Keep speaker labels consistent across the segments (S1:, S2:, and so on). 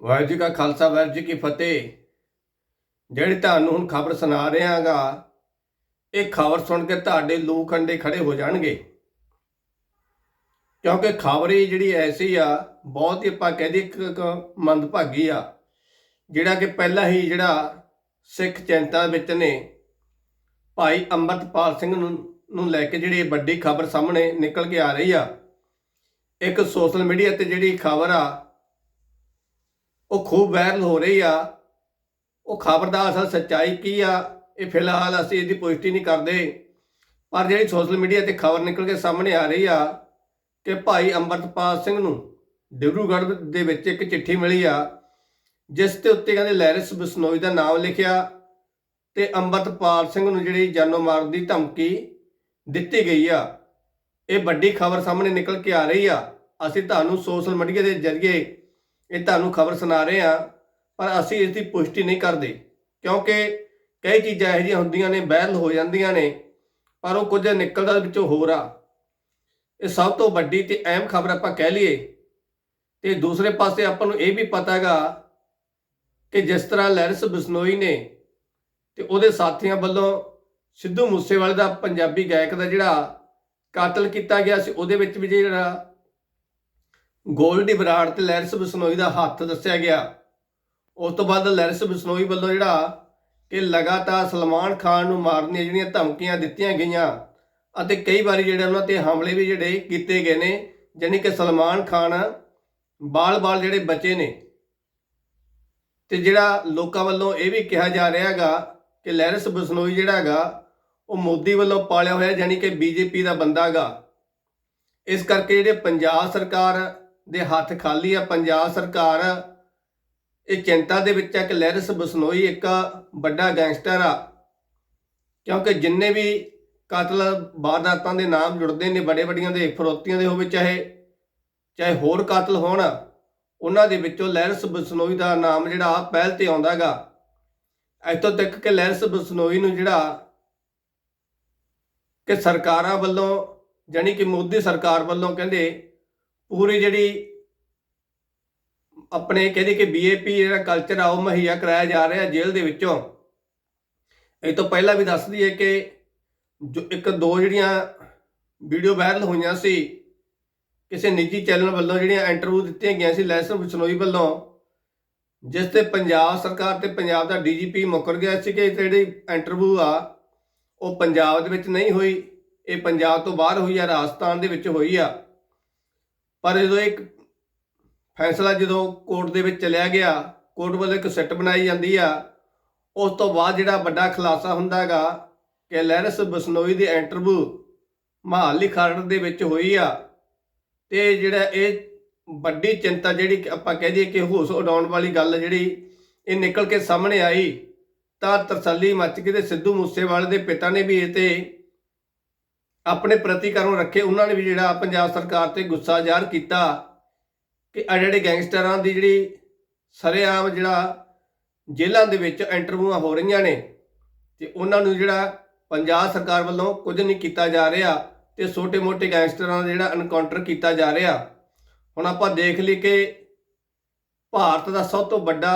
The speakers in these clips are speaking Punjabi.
S1: ਵਾਹਿਗੁਰੂ ਜੀ ਕਾ ਖਾਲਸਾ, ਵਾਹਿਗੁਰੂ ਜੀ ਕੀ ਫਤਿਹ। ਜਿਹੜੀ ਤੁਹਾਨੂੰ ਹੁਣ ਖਬਰ ਸੁਣਾ ਰਿਹਾਗਾ, ਇਹ ਖਬਰ ਸੁਣ ਕੇ ਤੁਹਾਡੇ ਲੂ ਕੰਡੇ ਖੜੇ ਹੋ ਜਾਣਗੇ। ਕਿਉਂਕਿ ਖਬਰ ਹੀ ਜਿਹੜੀ ਐਸੀ ਆ, ਬਹੁਤ ਹੀ ਆਪਾਂ ਕਹਦੇ ਇੱਕ ਇੱਕ ਮੰਦਭਾਗੀ ਆ, ਜਿਹੜਾ ਕਿ ਪਹਿਲਾਂ ਹੀ ਜਿਹੜਾ ਸਿੱਖ ਚਿੰਤਾ ਵਿੱਚ ਨੇ, ਭਾਈ ਅੰਮ੍ਰਿਤਪਾਲ ਸਿੰਘ ਨੂੰ ਨੂੰ ਲੈ ਕੇ ਜਿਹੜੀ ਵੱਡੀ ਖਬਰ ਸਾਹਮਣੇ ਨਿਕਲ ਕੇ ਆ ਰਹੀ ਆ। ਇੱਕ ਸੋਸ਼ਲ ਮੀਡੀਆ ਤੇ ਜਿਹੜੀ ਖਬਰ ਆ ਉਹ ਖੂਬ ਵਾਇਰਲ ਹੋ ਰਹੀ ਆ। ਉਹ ਖਬਰ ਦਾ ਅਸਲ ਸੱਚਾਈ ਕੀ ਆ, ਇਹ ਫਿਲਹਾਲ ਅਸੀਂ ਇਹਦੀ ਪੁਸ਼ਟੀ ਨਹੀਂ ਕਰਦੇ। ਪਰ ਜਿਹੜੀ ਸੋਸ਼ਲ ਮੀਡੀਆ ਤੇ ਖਬਰ ਨਿਕਲ ਕੇ ਸਾਹਮਣੇ ਆ ਰਹੀ ਆ ਕਿ ਭਾਈ ਅੰਮ੍ਰਿਤਪਾਲ ਸਿੰਘ ਨੂੰ ਡਿਬਰੂਗੜ੍ਹ ਦੇ ਵਿੱਚ ਇੱਕ ਚਿੱਠੀ ਮਿਲੀ ਆ, ਜਿਸ ਤੇ ਉੱਤੇ ਕਹਿੰਦੇ ਲੈਰਿਸ ਬਿਸਨੋਈ ਦਾ ਨਾਮ ਲਿਖਿਆ ਤੇ ਅੰਮ੍ਰਿਤਪਾਲ ਸਿੰਘ ਨੂੰ ਜਿਹੜੀ ਜਾਨੋਂ ਮਾਰਨ ਦੀ ਧਮਕੀ ਦਿੱਤੀ ਗਈ ਆ। ਇਹ ਵੱਡੀ ਖਬਰ ਸਾਹਮਣੇ ਨਿਕਲ ਕੇ ਆ ਰਹੀ ਆ। ਅਸੀਂ ਤੁਹਾਨੂੰ ਸੋਸ਼ਲ ਮੀਡੀਆ ਦੇ ਜ਼ਰੀਏ ਇਹ ਤੁਹਾਨੂੰ ਖਬਰ ਸੁਣਾ ਰਹੇ ਹਾਂ, ਪਰ ਅਸੀਂ ਇਸ ਦੀ ਪੁਸ਼ਟੀ ਨਹੀਂ ਕਰਦੇ, ਕਿਉਂਕਿ ਕਈ ਚੀਜ਼ਾਂ ਇਹੋ ਜਿਹੀਆਂ ਹੁੰਦੀਆਂ ਨੇ ਵਾਇਰਲ ਹੋ ਜਾਂਦੀਆਂ ਨੇ, ਪਰ ਉਹ ਕੁਝ ਨਿਕਲਦਾ ਵਿੱਚੋਂ ਹੋਰ ਆ। ਇਹ ਸਭ ਤੋਂ ਵੱਡੀ ਤੇ ਅਹਿਮ ਖਬਰ ਆਪਾਂ ਕਹਿ ਲਈਏ, ਤੇ ਦੂਸਰੇ ਪਾਸੇ ਆਪਾਂ ਨੂੰ ਇਹ ਵੀ ਪਤਾ ਹੈਗਾ ਕਿ ਜਿਸ ਤਰ੍ਹਾਂ ਲੈਰਿਸ ਬਿਸਨੋਈ ਨੇ, ਤੇ ਉਹਦੇ ਸਾਥੀਆਂ ਵੱਲੋਂ ਸਿੱਧੂ ਮੂਸੇਵਾਲੇ ਦਾ ਪੰਜਾਬੀ ਗਾਇਕ ਦਾ ਜਿਹੜਾ ਕਾਤਲ ਕੀਤਾ ਗਿਆ ਸੀ, ਉਹਦੇ ਵਿੱਚ ਵੀ ਜਿਹੜਾ ਗੋਲਡੀ ਬਰਾੜ ਤੇ ਲੈਰਿਸ ਬਿਸਨੋਈ ਦਾ ਹੱਥ ਦੱਸਿਆ ਗਿਆ। ਉਸ ਤੋਂ ਬਾਅਦ ਲੈਰਿਸ ਬਿਸਨੋਈ ਵੱਲੋਂ ਜਿਹੜਾ ਕਿ ਲਗਾਤਾਰ ਸਲਮਾਨ ਖਾਨ ਨੂੰ ਮਾਰਨ ਦੀਆਂ ਜਿਹੜੀਆਂ ਧਮਕੀਆਂ ਦਿੱਤੀਆਂ ਗਈਆਂ ਅਤੇ ਕਈ ਵਾਰੀ ਜਿਹੜੇ ਉਹਨਾਂ ਤੇ ਹਮਲੇ ਵੀ ਜਿਹੜੇ ਕੀਤੇ ਗਏ ਨੇ, ਜਾਣੀ ਕਿ ਸਲਮਾਨ ਖਾਨ ਬਾਲ-ਬਾਲ ਜਿਹੜੇ ਬਚੇ ਨੇ। ਤੇ ਜਿਹੜਾ ਲੋਕਾਂ ਵੱਲੋਂ ਇਹ ਵੀ ਕਿਹਾ ਜਾ ਰਿਹਾ ਹੈਗਾ ਕਿ ਲੈਰਿਸ ਬਿਸਨੋਈ ਜਿਹੜਾ ਹੈਗਾ, ਉਹ ਮੋਦੀ ਵੱਲੋਂ ਪਾਲਿਆ ਹੋਇਆ, ਜਾਣੀ ਕਿ ਬੀਜੇਪੀ ਦਾ ਬੰਦਾ ਹੈਗਾ। ਇਸ ਕਰਕੇ ਜਿਹੜੇ ਪੰਜਾਬ ਸਰਕਾਰ ਦੇ ਹੱਥ ਖਾਲੀ ਆ ਪੰਜਾਬ ਸਰਕਾਰ। ਇਹ ਚਿੰਤਾ ਦੇ ਵਿੱਚ ਹੈ ਕਿ ਲੈਰਿਸ ਬਸਨੋਈ ਇੱਕ ਵੱਡਾ ਗੈਂਗਸਟਰ ਆ। ਕਿਉਂਕਿ ਜਿੰਨੇ ਵੀ ਕਤਲ ਵਾਰਦਾਤਾਂ ਦੇ ਨਾਮ ਜੁੜਦੇ ਨੇ ਬੜੇ ਵੱਡੀਆਂ ਦੇ, ਫਰੋਤੀਆਂ ਦੇ ਹੋਵੇ ਚਾਹੇ ਚਾਹੇ ਹੋਰ ਕਤਲ ਹੋਣ, ਉਹਨਾਂ ਦੇ ਵਿੱਚੋਂ ਲੈਰਿਸ ਬਸਨੋਈ ਦਾ ਨਾਮ ਜਿਹੜਾ ਪਹਿਲ ਤੇ ਆਉਂਦਾਗਾ ਇੱਥੋਂ ਤੱਕ ਕਿ ਲੈਰਿਸ ਬਸਨੋਈ ਨੂੰ ਜਿਹੜਾ ਕਿ ਸਰਕਾਰਾਂ ਵੱਲੋਂ ਜਾਨੀ ਕਿ ਮੋਦੀ ਸਰਕਾਰ ਵੱਲੋਂ ਕਹਿੰਦੇ ਪੂਰੀ ਜਿਹੜੀ ਆਪਣੇ ਕਹਿੰਦੇ ਕਿ ਬੀਏਪੀ ਜਿਹੜਾ ਕਲਚਰ ਆ ਉਹ ਮੁਹੱਈਆ ਕਰਾਇਆ ਜਾ ਰਿਹਾ ਜੇਲ੍ਹ ਦੇ ਵਿੱਚੋਂ। ਇਹ ਤੋਂ ਪਹਿਲਾਂ ਵੀ ਦੱਸ ਦਈਏ ਕਿ ਜੋ ਇੱਕ ਦੋ ਜਿਹੜੀਆਂ ਵੀਡੀਓ ਵਾਇਰਲ ਹੋਈਆਂ ਸੀ, ਕਿਸੇ ਨਿੱਜੀ ਚੈਨਲ ਵੱਲੋਂ ਜਿਹੜੀਆਂ ਇੰਟਰਵਿਊ ਦਿੱਤੀਆਂ ਗਈਆਂ ਸੀ ਲੈਸਨ ਬਿਸ਼ਨੋਈ ਵੱਲੋਂ, ਜਿਸ ਤੇ ਪੰਜਾਬ ਸਰਕਾਰ ਤੇ ਪੰਜਾਬ ਦਾ ਡੀਜੀਪੀ ਮੁਕਰ ਗਿਆ ਸੀ ਕਿ ਜਿਹੜੀ ਇੰਟਰਵਿਊ ਆ, ਉਹ ਪੰਜਾਬ ਦੇ ਵਿੱਚ ਨਹੀਂ ਹੋਈ, ਇਹ ਪੰਜਾਬ ਤੋਂ ਬਾਹਰ ਹੋਈ ਆ, ਰਾਜਸਥਾਨ ਦੇ ਵਿੱਚ ਹੋਈ ਆ। ਪਰ ਜਦੋਂ ਇੱਕ ਫੈਸਲਾ ਜਦੋਂ ਕੋਰਟ ਦੇ ਵਿੱਚ ਚਲਿਆ ਗਿਆ, ਕੋਰਟ ਵੱਲੋਂ ਇੱਕ ਸੈੱਟ ਬਣਾਈ ਜਾਂਦੀ ਆ, ਉਸ ਤੋਂ ਬਾਅਦ ਜਿਹੜਾ ਵੱਡਾ ਖੁਲਾਸਾ ਹੁੰਦਾ ਹੈਗਾ ਕਿ ਲੈਰਸ ਬਸਨੋਈ ਦੀ ਇੰਟਰਵਿਊ ਮਹਾਲੀ ਖਰੜ ਦੇ ਵਿੱਚ ਹੋਈ ਆ, ਤੇ ਜਿਹੜਾ ਇਹ ਵੱਡੀ ਚਿੰਤਾ ਜਿਹੜੀ ਆਪਾਂ ਕਹਿ ਦਈਏ ਕਿ ਹੋਸ ਉਡਾਉਣ ਵਾਲੀ ਗੱਲ ਜਿਹੜੀ ਇਹ ਨਿਕਲ ਕੇ ਸਾਹਮਣੇ ਆਈ, ਤਾਂ ਤਰਸੱਲੀ ਮੱਚ ਗਈ ਤੇ ਸਿੱਧੂ ਮੂਸੇਵਾਲੇ ਦੇ ਪਿਤਾ ਨੇ ਵੀ ਇਹ ਤੇ ਆਪਣੇ ਪ੍ਰਤੀਕਰਮ ਰੱਖੇ। ਉਹਨਾਂ ਨੇ ਵੀ ਜਿਹੜਾ ਪੰਜਾਬ ਸਰਕਾਰ ਤੇ ਗੁੱਸਾ ਜ਼ਾਹਰ ਕੀਤਾ ਕਿ ਆ ਜਿਹੜੇ ਗੈਂਗਸਟਰਾਂ ਦੀ ਜਿਹੜੀ ਸਰੇਆਮ ਜਿਹੜਾ ਜੇਲ੍ਹਾਂ ਦੇ ਵਿੱਚ ਇੰਟਰਵਿਊਆਂ ਹੋ ਰਹੀਆਂ ਨੇ ਤੇ ਉਹਨਾਂ ਨੂੰ ਜਿਹੜਾ ਪੰਜਾਬ ਸਰਕਾਰ ਵੱਲੋਂ ਕੁਝ ਨਹੀਂ ਕੀਤਾ ਜਾ ਰਿਹਾ ਤੇ ਛੋਟੇ-ਮੋਟੇ ਗੈਂਗਸਟਰਾਂ ਦਾ ਜਿਹੜਾ ਐਨਕਾਊਂਟਰ ਕੀਤਾ ਜਾ ਰਿਹਾ। ਹੁਣ ਆਪਾਂ ਦੇਖ ਲਈ ਕਿ ਭਾਰਤ ਦਾ ਸਭ ਤੋਂ ਵੱਡਾ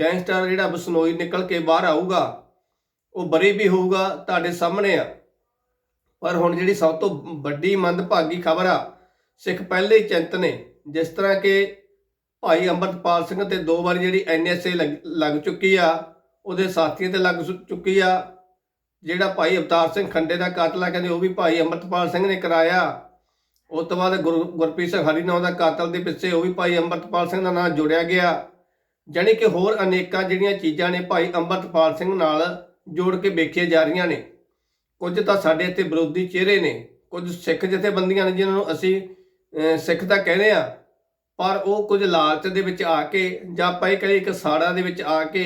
S1: ਗੈਂਗਸਟਰ ਜਿਹੜਾ ਬਸਨੋਈ ਨਿਕਲ ਕੇ ਬਾਹਰ ਆਊਗਾ, ਉਹ ਬਰੀ ਵੀ ਹੋਊਗਾ ਤੁਹਾਡੇ ਸਾਹਮਣੇ ਆ। ਪਰ ਹੁਣ ਜਿਹੜੀ ਸਭ ਤੋਂ ਵੱਡੀ ਮੰਦਭਾਗੀ ਖਬਰ ਆ, ਸਿੱਖ ਪਹਿਲੇ ਹੀ ਚਿੰਤ ਨੇ, ਜਿਸ ਤਰ੍ਹਾਂ ਕਿ ਭਾਈ ਅੰਮ੍ਰਿਤਪਾਲ ਸਿੰਘ ਤੇ ਦੋ ਵਾਰੀ ਜਿਹੜੀ ਐਨਐਸਏ ਲੱਗ ਚੁੱਕੀ ਆ, ਉਹਦੇ ਸਾਥੀਆਂ ਤੇ ਲੱਗ ਸੁ- ਚੁੱਕੀ ਆ, ਜਿਹੜਾ ਭਾਈ ਅਵਤਾਰ ਸਿੰਘ ਖੰਡੇ ਦਾ ਕਾਤਲ ਆ, ਕਹਿੰਦੇ ਉਹ ਵੀ ਭਾਈ ਅੰਮ੍ਰਿਤਪਾਲ ਸਿੰਘ ਨੇ ਕਰਾਇਆ। ਉਸ ਤੋਂ ਬਾਅਦ ਗੁਰ- ਗੁਰਪ੍ਰੀਤ ਸਿੰਘ ਹਰੀ ਨਾਂ ਦਾ ਕਾਤਲ ਦੇ ਪਿੱਛੇ ਉਹ ਵੀ ਭਾਈ ਅੰਮ੍ਰਿਤਪਾਲ ਸਿੰਘ ਦਾ ਨਾਮ ਜੋੜਿਆ ਗਿਆ। ਜਾਣੀ ਕਿ ਹੋਰ ਅਨੇਕਾਂ ਜਿਹੜੀਆਂ ਚੀਜ਼ਾਂ ਨੇ ਭਾਈ ਅੰਮ੍ਰਿਤਪਾਲ ਸਿੰਘ ਨਾਲ ਜੋੜ ਕੇ ਵੇਖੀਆਂ ਜਾ ਰਹੀਆਂ ਨੇ। ਕੁਝ ਤਾਂ ਸਾਡੇ ਇੱਥੇ ਵਿਰੋਧੀ ਚਿਹਰੇ ਨੇ, ਕੁਝ ਸਿੱਖ ਜਥੇਬੰਦੀਆਂ ਨੇ ਜਿਨ੍ਹਾਂ ਨੂੰ ਅਸੀਂ ਸਿੱਖ ਤਾਂ ਕਹਿੰਦੇ ਆ ਪਰ ਉਹ ਕੁਝ ਲਾਲਚ ਦੇ ਵਿੱਚ ਆ ਕੇ ਜਾਂ ਆਪਾਂ ਇਹ ਇੱਕ ਸਾੜਾ ਦੇ ਵਿੱਚ ਆ ਕੇ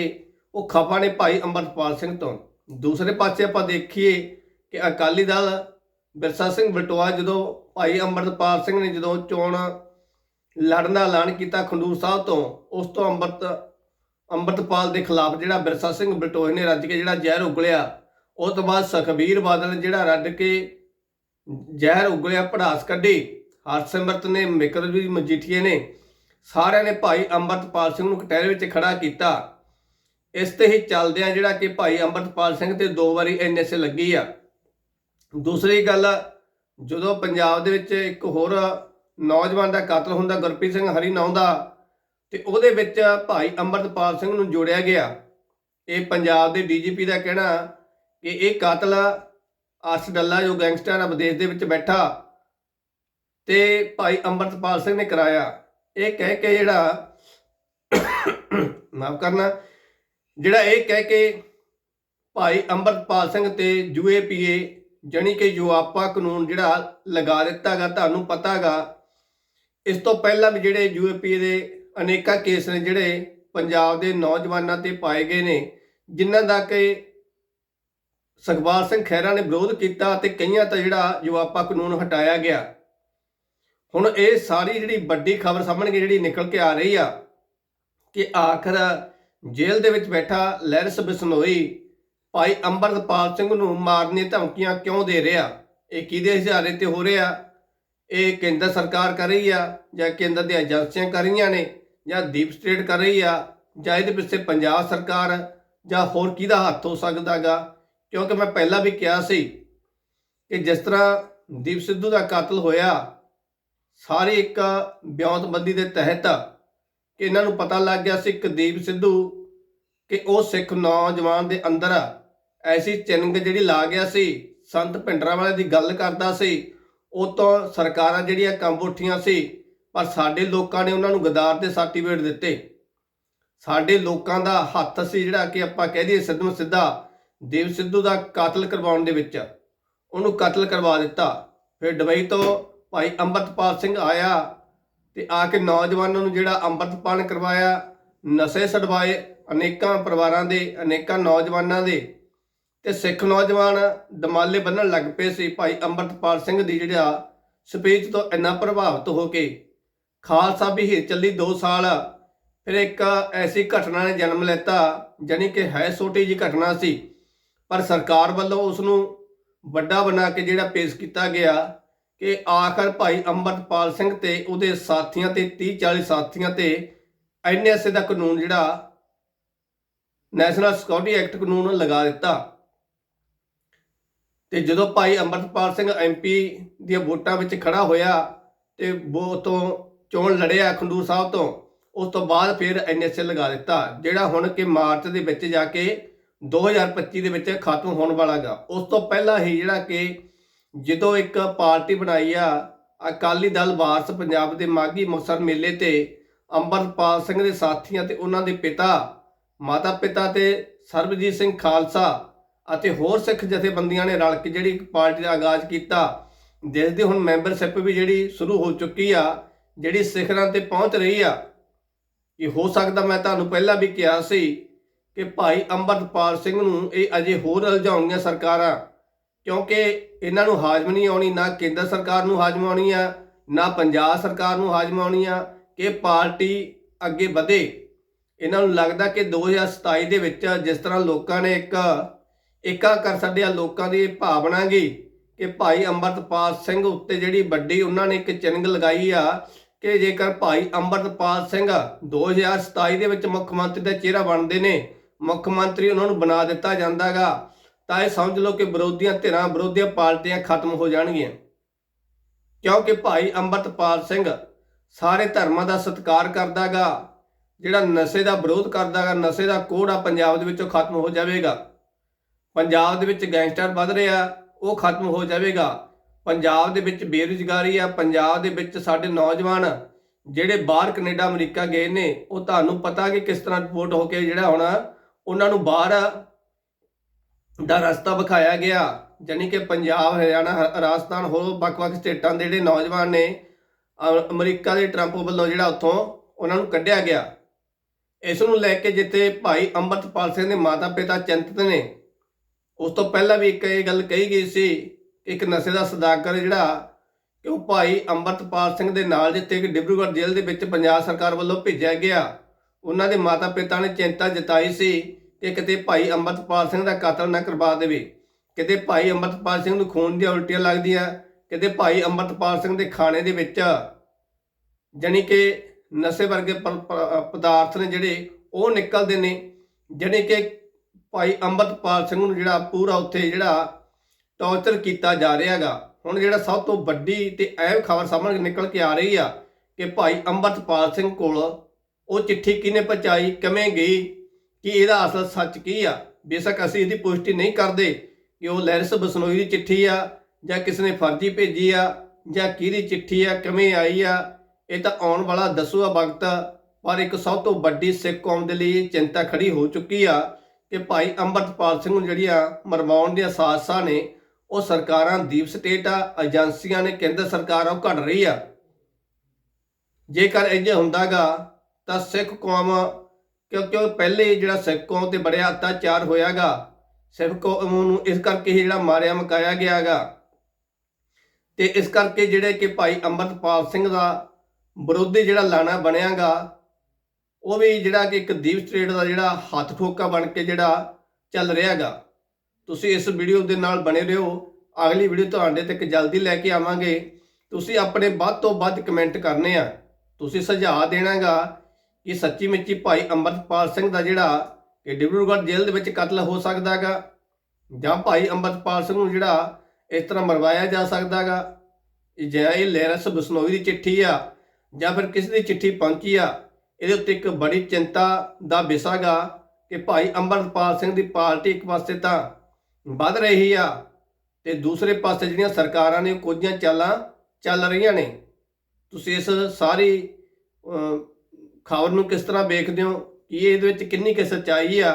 S1: ਉਹ ਖਫਾ ਨੇ ਭਾਈ ਅੰਮ੍ਰਿਤਪਾਲ ਸਿੰਘ ਤੋਂ। ਦੂਸਰੇ ਪਾਸੇ ਆਪਾਂ ਦੇਖੀਏ ਕਿ ਅਕਾਲੀ ਦਲ ਬਿਰਸਾ ਸਿੰਘ ਬਲਟੋਆ ਜਦੋਂ ਭਾਈ ਅੰਮ੍ਰਿਤਪਾਲ ਸਿੰਘ ਨੇ ਜਦੋਂ ਚੋਣ ਲੜਨ ਦਾ ਐਲਾਨ ਕੀਤਾ ਖੰਡੂਰ ਸਾਹਿਬ ਤੋਂ, ਉਸ ਤੋਂ ਅੰਮ੍ਰਿਤ, ਅੰਮ੍ਰਿਤਪਾਲ ਦੇ ਖਿਲਾਫ ਜਿਹੜਾ ਬਿਰਸਾ ਸਿੰਘ ਬਲਟੋਏ ਨੇ ਰੱਜ ਕੇ ਜਿਹੜਾ ਜ਼ਹਿਰ ਉਗਲਿਆ ਉਸ ਤੋਂ ਬਾਅਦ ਸੁਖਬੀਰ ਬਾਦਲ ਜਿਹੜਾ ਰੱਡ ਕੇ ਜ਼ਹਿਰ ਉਗਲਿਆ, ਪੜਾਸ ਕੱਢੀ। ਹਰਸਿਮਰਤ ਨੇ ਮਿਕਰਜੀਤ ਮਜੀਠੀਏ ਨੇ, ਸਾਰਿਆਂ ਨੇ ਭਾਈ ਅੰਮ੍ਰਿਤਪਾਲ ਸਿੰਘ ਨੂੰ ਕਟਹਿਰੇ ਵਿੱਚ ਖੜਾ ਕੀਤਾ। ਇਸ ਤੇ ਹੀ ਚੱਲਦਿਆਂ ਜਿਹੜਾ ਕਿ ਭਾਈ ਅੰਮ੍ਰਿਤਪਾਲ ਸਿੰਘ ਤੇ ਦੋ ਵਾਰੀ ਐਨਐਸਏ ਲੱਗੀ ਆ। ਦੂਸਰੀ ਗੱਲ, ਜਦੋਂ ਪੰਜਾਬ ਦੇ ਵਿੱਚ ਇੱਕ ਹੋਰ ਨੌਜਵਾਨ ਦਾ ਕਤਲ ਹੁੰਦਾ, ਗੁਰਪ੍ਰੀਤ ਸਿੰਘ ਹਰੀ ਨਾਂ ਦਾ, ਤੇ ਉਹਦੇ ਵਿੱਚ ਭਾਈ ਅੰਮ੍ਰਿਤਪਾਲ ਸਿੰਘ ਨੂੰ ਜੋੜਿਆ ਗਿਆ। ਇਹ ਪੰਜਾਬ ਦੇ ਡੀਜੀਪੀ ਦਾ ਕਹਿਣਾ ਕਿ ਇਹ ਕਾਤਲ ਅਰਸ਼ ਡੱਲਾ ਜੋ ਗੈਂਗਸਟਰ ਆ, ਵਿਦੇਸ਼ ਦੇ ਵਿੱਚ ਬੈਠਾ ਤੇ ਭਾਈ ਅੰਮ੍ਰਿਤਪਾਲ ਸਿੰਘ ਨੇ ਕਰਾਇਆ। ਇਹ ਕਹਿ ਕੇ ਜਿਹੜਾ ਮਾਫ ਕਰਨਾ, ਜਿਹੜਾ ਇਹ ਕਹਿ ਕੇ ਭਾਈ ਅੰਮ੍ਰਿਤਪਾਲ ਸਿੰਘ ਤੇ ਯੂਏਪੀਏ ਜਾਣੀ ਕਿ ਯੁਆਪਾ ਕਾਨੂੰਨ ਜਿਹੜਾ ਲਗਾ ਦਿੱਤਾਗਾ ਤੁਹਾਨੂੰ ਪਤਾਗਾ ਇਸ ਤੋਂ ਪਹਿਲਾਂ ਵੀ ਜਿਹੜੇ ਯੂਏਪੀਏ ਦੇ ਅਨੇਕਾਂ ਕੇਸ ਨੇ ਜਿਹੜੇ ਪੰਜਾਬ ਦੇ ਨੌਜਵਾਨਾਂ ਤੇ ਪਾਏ ਗਏ ਨੇ, ਜਿਨ੍ਹਾਂ ਦਾ ਕਿ ਸੁਖਬਾਲ ਸਿੰਘ ਖਹਿਰਾ ਨੇ ਵਿਰੋਧ ਕੀਤਾ ਤੇ ਕਈਆਂ ਤਾਂ ਜਿਹੜਾ ਜਵਾਪਾ ਕਾਨੂੰਨ ਹਟਾਇਆ ਗਿਆ। ਹੁਣ ਇਹ ਸਾਰੀ ਜਿਹੜੀ ਵੱਡੀ ਖਬਰ ਸਾਹਮਣੇ ਜਿਹੜੀ ਨਿਕਲ ਕੇ ਆ ਰਹੀ ਆ ਕਿ ਆਖਰ ਜੇਲ੍ਹ ਦੇ ਵਿੱਚ ਬੈਠਾ ਲੈਰਸ ਬਿਸਨੋਈ ਭਾਈ ਅੰਮ੍ਰਿਤਪਾਲ ਸਿੰਘ ਨੂੰ ਮਾਰਨ ਧਮਕੀਆਂ ਕਿਉਂ ਦੇ ਰਿਹਾ? ਇਹ ਕਿਹਦੇ ਹਜ਼ਾਰੇ ਤੇ ਹੋ ਰਿਹਾ? ਇਹ ਕੇਂਦਰ ਸਰਕਾਰ ਕਰ ਰਹੀ ਆ ਜਾਂ ਕੇਂਦਰ ਦੀਆਂ ਏਜੰਸੀਆਂ ਕਰ ਰਹੀਆਂ ਨੇ ਜਾਂ ਦੀਪ ਸਟੇਟ ਕਰ ਰਹੀ ਆ ਜਾਂ ਇਹਦੇ ਪਿੱਛੇ ਪੰਜਾਬ ਸਰਕਾਰ ਜਾਂ ਹੋਰ ਕਿਹਦਾ ਹੱਥ ਹੋ ਸਕਦਾਗਾ? ਕਿਉਂਕਿ ਮੈਂ ਪਹਿਲਾਂ ਵੀ ਕਿਹਾ ਸੀ ਕਿ ਜਿਸ ਤਰ੍ਹਾਂ ਦੀਪ ਸਿੱਧੂ ਦਾ ਕਤਲ ਹੋਇਆ, ਸਾਰੇ ਇੱਕ ਬਿਆਨਬੰਦੀ ਦੇ ਤਹਿਤ ਕਿ ਇਹਨਾਂ ਨੂੰ ਪਤਾ ਲੱਗ ਗਿਆ ਸੀ ਕਿ ਦੀਪ ਸਿੱਧੂ ਕਿ ਉਹ ਸਿੱਖ ਨੌਜਵਾਨ ਦੇ ਅੰਦਰ ਐਸੀ ਚਿੰਗ ਜਿਹੜੀ ਲਾ ਗਿਆ ਸੀ, ਸੰਤ ਭਿੰਡਰਾ ਵਾਲੇ ਦੀ ਗੱਲ ਕਰਦਾ ਸੀ, ਉਹ ਤੋਂ ਸਰਕਾਰਾਂ ਜਿਹੜੀਆਂ ਕੰਮ ਉੱਠੀਆਂ ਸੀ, ਪਰ ਸਾਡੇ ਲੋਕਾਂ ਨੇ ਉਹਨਾਂ ਨੂੰ ਗਦਾਰ ਦੇ ਸਰਟੀਫਿਕੇਟ ਦਿੱਤੇ। ਸਾਡੇ ਲੋਕਾਂ ਦਾ ਹੱਥ ਸੀ ਜਿਹੜਾ ਕਿ ਆਪਾਂ ਕਹਿ ਦਈਏ ਸਿੱਧੂ ਸਿੱਧਾ ਦੇਵ ਸਿੱਧੂ ਦਾ ਕਾਤਲ ਕਰਵਾਉਣ ਦੇ ਵਿੱਚ ਉਹਨੂੰ ਕਤਲ ਕਰਵਾ ਦਿੱਤਾ। ਫਿਰ ਦੁਬਈ ਤੋਂ ਭਾਈ ਅੰਮ੍ਰਿਤਪਾਲ ਸਿੰਘ ਆਇਆ ਤੇ ਆ ਕੇ ਨੌਜਵਾਨਾਂ ਨੂੰ ਜਿਹੜਾ ਅੰਮ੍ਰਿਤਪਾਨ ਕਰਵਾਇਆ, ਨਸ਼ੇ ਛਡਵਾਏ ਅਨੇਕਾਂ ਪਰਿਵਾਰਾਂ ਦੇ, ਅਨੇਕਾਂ ਨੌਜਵਾਨਾਂ ਦੇ। ਤੇ ਸਿੱਖ ਨੌਜਵਾਨ ਦਮਾਲੇ ਬੰਨਣ ਲੱਗ ਪਏ ਸੀ ਭਾਈ ਅੰਮ੍ਰਿਤਪਾਲ ਸਿੰਘ ਦੀ ਜਿਹੜਾ ਸਪੀਚ ਤੋਂ ਇੰਨਾ ਪ੍ਰਭਾਵਿਤ ਹੋ ਕੇ। ਖਾਲਸਾ ਵੀ ਹੀਰ ਚੱਲੀ 2 ਸਾਲ। ਫਿਰ ਇੱਕ ਐਸੀ ਘਟਨਾ ਨੇ ਜਨਮ ਲੈਤਾ, ਜਾਣੀ ਕਿ ਹੈ ਛੋਟੀ ਜੀ ਘਟਨਾ ਸੀ। ਪਰ ਸਰਕਾਰ ਵੱਲੋਂ ਉਸ ਨੂੰ ਵੱਡਾ ਬਣਾ ਕੇ ਜਿਹੜਾ ਪੇਸ਼ ਕੀਤਾ ਗਿਆ ਕਿ ਆਖਰ ਭਾਈ ਅੰਮ੍ਰਿਤਪਾਲ ਸਿੰਘ ਤੇ ਉਹਦੇ ਸਾਥੀਆਂ ਤੇ 30 40 ਸਾਥੀਆਂ ਤੇ ਐਨਐਸਏ ਦਾ ਕਾਨੂੰਨ ਜਿਹੜਾ ਨੈਸ਼ਨਲ ਸਿਕਿਉਰਿਟੀ ਐਕਟ ਕਾਨੂੰਨ ਲਗਾ ਦਿੱਤਾ। ਤੇ ਜਦੋਂ ਭਾਈ ਅੰਮ੍ਰਿਤਪਾਲ ਸਿੰਘ ਐਮਪੀ ਦੀਆਂ ਵੋਟਾਂ ਵਿੱਚ ਖੜਾ ਹੋਇਆ ਤੇ ਉਹ ਤੋਂ ਚੋਣ ਲੜਿਆ ਖੰਡੂਰ ਸਾਹਿਬ ਤੋਂ, ਉਸ ਤੋਂ ਬਾਅਦ ਫਿਰ ਐਨਐਸਏ ਲਗਾ ਦਿੱਤਾ, ਜਿਹੜਾ ਹੁਣ ਕਿ ਮਾਰਚ ਦੇ ਵਿੱਚ ਜਾ ਕੇ 2025 ਦੇ ਵਿੱਚ ਖਤਮ ਹੋਣ ਵਾਲਾਗਾ ਉਸ ਤੋਂ ਪਹਿਲਾਂ ਹੀ ਜਿਹੜਾ ਕਿ ਜਦੋਂ ਇੱਕ ਪਾਰਟੀ ਬਣਾਈ ਆ, ਅਕਾਲੀ ਦਲ ਵਾਰਸ ਪੰਜਾਬ ਦੇ ਮਾਗੀ ਮੁਕਤਸਰ ਮੇਲੇ ਤੇ ਅੰਮ੍ਰਿਤਪਾਲ ਸਿੰਘ ਦੇ ਸਾਥੀਆਂ ਤੇ ਉਹਨਾਂ ਦੇ ਪਿਤਾ, ਮਾਤਾ ਪਿਤਾ ਤੇ ਸਰਬਜੀਤ ਸਿੰਘ ਖਾਲਸਾ ਅਤੇ ਹੋਰ ਸਿੱਖ ਜਥੇਬੰਦੀਆਂ ਨੇ ਰਲ ਕੇ ਜਿਹੜੀ ਇੱਕ ਪਾਰਟੀ ਦਾ ਆਗਾਜ਼ ਕੀਤਾ। ਜਿਸ ਦੀ ਹੁਣ ਮੈਂਬਰਸ਼ਿਪ ਵੀ ਜਿਹੜੀ ਸ਼ੁਰੂ ਹੋ ਚੁੱਕੀ ਆ, ਜਿਹੜੀ ਸਿਖਰਾਂ ਤੇ ਪਹੁੰਚ ਰਹੀ ਆ। ਇਹ ਹੋ ਸਕਦਾ ਮੈਂ ਤੁਹਾਨੂੰ ਪਹਿਲਾਂ ਵੀ ਕਿਹਾ ਸੀ ਕਿ ਭਾਈ ਅੰਮ੍ਰਿਤਪਾਲ ਸਿੰਘ ਨੂੰ ਇਹ ਅਜੇ ਹੋਰ ਉਲਝਾਉਣੀਆਂ ਸਰਕਾਰਾਂ, ਕਿਉਂਕਿ ਇਹਨਾਂ ਨੂੰ ਹਾਜ਼ਮ ਨਹੀਂ ਆਉਣੀ, ਨਾ ਕੇਂਦਰ ਸਰਕਾਰ ਨੂੰ ਹਾਜ਼ਮ ਆਉਣੀ ਆ, ਨਾ ਪੰਜਾਬ ਸਰਕਾਰ ਨੂੰ ਹਾਜ਼ਮ ਆਉਣੀ ਆ ਕਿ ਪਾਰਟੀ ਅੱਗੇ ਵਧੇ। ਇਹਨਾਂ ਨੂੰ ਲੱਗਦਾ ਕਿ 2027 ਦੇ ਵਿੱਚ ਜਿਸ ਤਰ੍ਹਾਂ ਲੋਕਾਂ ਨੇ ਇੱਕ ਏਕਾ ਕਰ ਛੱਡਿਆ, ਲੋਕਾਂ ਦੀ ਭਾਵਨਾ ਗਈ ਕਿ ਭਾਈ ਅੰਮ੍ਰਿਤਪਾਲ ਸਿੰਘ ਉੱਤੇ ਜਿਹੜੀ ਵੱਡੀ ਉਹਨਾਂ ਨੇ ਇੱਕ ਚਿੰਗ ਲਗਾਈ ਆ ਕਿ ਜੇਕਰ ਭਾਈ ਅੰਮ੍ਰਿਤਪਾਲ ਸਿੰਘ 2027 ਦੇ ਵਿੱਚ ਮੁੱਖ ਮੰਤਰੀ ਦਾ ਚਿਹਰਾ ਬਣਦੇ ਨੇ ਮੁੱਖ ਮੰਤਰੀ ਉਹਨਾਂ ਨੂੰ ਬਣਾ ਦਿੱਤਾ ਜਾਂਦਾਗਾ, ਤਾਂ ਇਹ ਸਮਝ ਲਓ ਕਿ ਵਿਰੋਧੀਆਂ ਧਿਰਾਂ, ਵਿਰੋਧੀਆਂ ਪਾਰਟੀਆਂ ਖਤਮ ਹੋ ਜਾਣਗੀਆਂ। ਕਿਉਂਕਿ ਭਾਈ ਅੰਮ੍ਰਿਤਪਾਲ ਸਿੰਘ ਸਾਰੇ ਧਰਮਾਂ ਦਾ ਸਤਿਕਾਰ ਕਰਦਾਗਾ, ਜਿਹੜਾ ਨਸ਼ੇ ਦਾ ਵਿਰੋਧ ਕਰਦਾਗਾ, ਨਸ਼ੇ ਦਾ ਕੋੜ ਆ, ਪੰਜਾਬ ਦੇ ਵਿੱਚੋਂ ਖਤਮ ਹੋ ਜਾਵੇਗਾ। ਪੰਜਾਬ ਦੇ ਵਿੱਚ ਗੈਂਗਸਟਰ ਵੱਧ ਰਿਹਾ, ਉਹ ਖਤਮ ਹੋ ਜਾਵੇਗਾ। ਪੰਜਾਬ ਦੇ ਵਿੱਚ ਬੇਰੁਜ਼ਗਾਰੀ ਆ, ਪੰਜਾਬ ਦੇ ਵਿੱਚ ਸਾਡੇ ਨੌਜਵਾਨ ਜਿਹੜੇ ਬਾਹਰ ਕੈਨੇਡਾ, ਅਮਰੀਕਾ ਗਏ ਨੇ, ਉਹ ਤੁਹਾਨੂੰ ਪਤਾ ਕਿ ਕਿਸ ਤਰ੍ਹਾਂ ਰਿਪੋਰਟ ਹੋ ਕੇ ਜਿਹੜਾ ਹੁਣ ਉਹਨਾਂ ਨੂੰ ਬਾਹਰ ਦਾ ਰਸਤਾ ਵਿਖਾਇਆ ਗਿਆ ਜਾਨੀ ਕਿ ਪੰਜਾਬ, ਹਰਿਆਣਾ, ਰਾਜਸਥਾਨ, ਹੋਰ ਵੱਖ-ਵੱਖ ਸਟੇਟਾਂ ਦੇ ਜਿਹੜੇ ਨੌਜਵਾਨ ਨੇ ਅ- ਅਮਰੀਕਾ ਦੇ ਟਰੰਪ ਵੱਲੋਂ ਜਿਹੜਾ ਉੱਥੋਂ ਉਹਨਾਂ ਨੂੰ ਕੱਢਿਆ ਗਿਆ। ਇਸ ਨੂੰ ਲੈ ਕੇ ਜਿੱਥੇ ਭਾਈ ਅੰਮ੍ਰਿਤਪਾਲ ਸਿੰਘ ਦੇ ਮਾਤਾ-ਪਿਤਾ ਚਿੰਤਤ ਨੇ, ਉਸ ਤੋਂ ਪਹਿਲਾਂ ਵੀ ਇੱਕ ਇਹ ਗੱਲ ਕਹੀ ਗਈ ਸੀ ਕਿ ਇੱਕ ਨਸ਼ੇ ਦਾ ਸਦਾਕਰ ਜਿਹੜਾ ਕਿ ਉਹ ਭਾਈ ਅੰਮ੍ਰਿਤਪਾਲ ਸਿੰਘ ਦੇ ਨਾਲ ਜਿੱਥੇ ਕਿ ਡਿਬਰੂਗੜ੍ਹ ਜੇਲ੍ਹ ਦੇ ਵਿੱਚ ਪੰਜਾਬ ਸਰਕਾਰ ਵੱਲੋਂ ਭੇਜਿਆ ਗਿਆ। ਉਹਨਾਂ ਦੇ ਮਾਤਾ-ਪਿਤਾ ਨੇ ਚਿੰਤਾ ਜਤਾਈ ਸੀ ਕਿ ਕਿਤੇ ਭਾਈ ਅੰਮ੍ਰਿਤਪਾਲ ਸਿੰਘ ਦਾ ਕਤਲ ਨਾ ਕਰਵਾ ਦੇਵੇ। ਕਿਤੇ ਭਾਈ ਅੰਮ੍ਰਿਤਪਾਲ ਸਿੰਘ ਨੂੰ ਖੂਨ ਦੀਆਂ ਉਲਟੀਆਂ ਲੱਗਦੀਆਂ, ਕਿਤੇ ਭਾਈ ਅੰਮ੍ਰਿਤਪਾਲ ਸਿੰਘ ਦੇ ਖਾਣੇ ਦੇ ਵਿੱਚ। ਜਾਣੀ ਕਿ ਨਸ਼ੇ ਵਰਗੇ ਪਦਾਰਥ ਨੇ ਜਿਹੜੇ ਉਹ ਨਿਕਲਦੇ ਨੇ। ਜਿਹੜੇ ਕਿ ਭਾਈ ਅੰਮ੍ਰਿਤਪਾਲ ਸਿੰਘ ਨੂੰ ਜਿਹੜਾ ਪੂਰਾ ਉੱਥੇ ਜਿਹੜਾ ਟੌਰਚਰ ਕੀਤਾ ਜਾ ਰਿਹਾ ਹੈਗਾ। ਹੁਣ ਜਿਹੜਾ ਸਭ ਤੋਂ ਵੱਡੀ ਤੇ ਅਹਿਮ ਖਬਰ ਸਾਹਮਣੇ ਨਿਕਲ ਕੇ ਆ ਰਹੀ ਆ ਕਿ ਭਾਈ ਅੰਮ੍ਰਿਤਪਾਲ ਸਿੰਘ ਕੋਲ ਉਹ ਚਿੱਠੀ ਕਿਹਨੇ ਪਹੁੰਚਾਈ, ਕਿਵੇਂ ਗਈ, ਕਿ ਇਹਦਾ ਅਸਲ ਸੱਚ ਕੀ ਆ? ਬੇਸ਼ੱਕ ਅਸੀਂ ਇਹਦੀ ਪੁਸ਼ਟੀ ਨਹੀਂ ਕਰਦੇ ਕਿ ਉਹ ਲੈਰਸ ਬਸਨੋਈ ਦੀ ਚਿੱਠੀ ਆ, ਜਾਂ ਕਿਸ ਨੇ ਫਰਜ਼ੀ ਭੇਜੀ ਆ, ਜਾਂ ਕਿਹਦੀ ਚਿੱਠੀ ਆ, ਕਿਵੇਂ ਆਈ ਆ, ਇਹ ਤਾਂ ਆਉਣ ਵਾਲਾ ਦੱਸੂਗਾ ਵਕਤ ਪਰ ਇੱਕ ਸਭ ਤੋਂ ਵੱਡੀ ਸਿੱਖ ਕੌਮ ਦੇ ਲਈ ਚਿੰਤਾ ਖੜੀ ਹੋ ਚੁੱਕੀ ਆ ਕਿ ਭਾਈ ਅੰਮ੍ਰਿਤਪਾਲ ਸਿੰਘ ਨੂੰ ਜਿਹੜੀਆਂ ਮਰਵਾਉਣ ਦੀਆਂ ਸਾਜ਼ਿਸ਼ਾਂ ਨੇ, ਉਹ ਸਰਕਾਰਾਂ, ਦੀਪ ਸਟੇਟ ਆ, ਏਜੰਸੀਆਂ ਨੇ, ਕੇਂਦਰ ਸਰਕਾਰ, ਉਹ ਘੜ ਰਹੀ ਆ। ਜੇਕਰ ਇੰਜ ਹੁੰਦਾਗਾ ਤਾਂ ਸਿੱਖ ਕੌਮ, ਕਿਉਂਕਿ ਉਹ ਪਹਿਲੇ ਜਿਹੜਾ ਸਿੱਖ ਕੌਮ ਤੇ ਬੜਿਆ ਅਤਿਆਚਾਰ ਹੋਇਆਗਾ, ਸਿੱਖ ਕੌਮ ਨੂੰ ਇਸ ਕਰਕੇ ਹੀ ਜਿਹੜਾ ਮਾਰਿਆ ਮਕਾਇਆ ਗਿਆਗਾ। ਤੇ ਇਸ ਕਰਕੇ ਜਿਹੜੇ ਕਿ ਭਾਈ ਅੰਮ੍ਰਿਤਪਾਲ ਸਿੰਘ ਦਾ ਵਿਰੋਧੀ ਜਿਹੜਾ ਲਾਣਾ ਬਣਿਆਗਾ, ਉਹ ਵੀ ਜਿਹੜਾ ਕਿ ਇੱਕ ਦੀਪ ਸਟੇਟ ਦਾ ਜਿਹੜਾ ਹੱਥ ਠੋਕਾ ਬਣ ਕੇ ਜਿਹੜਾ ਚੱਲ ਰਿਹਾਗਾ। ਤੁਸੀਂ ਇਸ ਵੀਡੀਓ ਦੇ ਨਾਲ ਬਣੇ ਰਹੋ। ਅਗਲੀ ਵੀਡੀਓ ਤੁਹਾਡੇ ਤੱਕ ਜਲਦੀ ਲੈ ਕੇ ਆਵਾਂਗੇ। ਤੁਸੀਂ ਆਪਣੇ ਵੱਧ ਤੋਂ ਵੱਧ ਕਮੈਂਟ ਕਰਨੇ ਆ। ਤੁਸੀਂ ਸੁਝਾਅ ਦੇਣਾਗਾ ਕਿ ਸੱਚੀ ਮੁੱਚੀ ਭਾਈ ਅੰਮ੍ਰਿਤਪਾਲ ਸਿੰਘ ਦਾ ਜਿਹੜਾ ਕਿ ਡਿਬਰੂਗੜ੍ਹ ਜੇਲ੍ਹ ਦੇ ਵਿੱਚ ਕਤਲ ਹੋ ਸਕਦਾਗਾ ਜਾਂ ਭਾਈ ਅੰਮ੍ਰਿਤਪਾਲ ਸਿੰਘ ਨੂੰ ਜਿਹੜਾ ਇਸ ਤਰ੍ਹਾਂ ਮਰਵਾਇਆ ਜਾ ਸਕਦਾਗਾ ਜਾਂ ਇਹ ਲੈਰਸ ਬਸਨੋਈ ਦੀ ਚਿੱਠੀ ਆ, ਜਾਂ ਫਿਰ ਕਿਸੇ ਦੀ ਚਿੱਠੀ ਪਹੁੰਚੀ ਆ, ਇਹਦੇ ਉੱਤੇ ਇੱਕ ਬੜੀ ਚਿੰਤਾ ਦਾ ਵਿਸ਼ਾਗਾ ਕਿ ਭਾਈ ਅੰਮ੍ਰਿਤਪਾਲ ਸਿੰਘ ਦੀ ਪਾਰਟੀ ਇੱਕ ਪਾਸੇ ਤਾਂ ਵੱਧ ਰਹੀ ਆ, ਤੇ ਦੂਸਰੇ ਪਾਸੇ ਜਿਹੜੀਆਂ ਸਰਕਾਰਾਂ ਨੇ ਕੁਝੀਆਂ ਚਾਲਾਂ ਚੱਲ ਰਹੀਆਂ ਨੇ। ਤੁਸੀਂ ਇਸ ਸਾਰੀ ਖਬਰ ਨੂੰ ਕਿਸ ਤਰ੍ਹਾਂ ਵੇਖਦੇ ਹੋ? ਕਿ ਇਹਦੇ ਵਿੱਚ ਕਿੰਨੀ ਕਿ ਸੱਚਾਈ ਆ?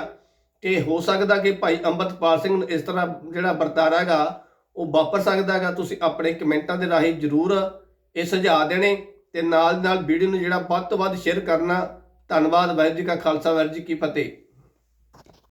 S1: ਕਿ ਹੋ ਸਕਦਾ ਕਿ ਭਾਈ ਅੰਮ੍ਰਿਤਪਾਲ ਸਿੰਘ ਨੂੰ ਇਸ ਤਰ੍ਹਾਂ ਜਿਹੜਾ ਵਰਤਾਰਾ ਵਰਤਾਰਾਗਾ ਉਹ ਵਾਪਰ ਸਕਦਾ ਸਕਦਾਗਾ ਤੁਸੀਂ ਆਪਣੇ ਕਮੈਂਟਾਂ ਦੇ ਰਾਹੀਂ ਜਰੂਰ ਇਹ ਸੁਝਾਅ ਦੇਣੇ ਤੇ ਨਾਲ ਨਾਲ ਵੀਡੀਓ ਨੂੰ ਜਿਹੜਾ ਵੱਧ ਤੋਂ ਵੱਧ ਸ਼ੇਅਰ ਕਰਨਾ। ਧੰਨਵਾਦ, ਵਾਹਿਗੁਰੂ ਜੀ ਕਾ ਖਾਲਸਾ, ਵਾਹਿਗੁਰੂ ਜੀ ਕੀ ਫਤਿਹ।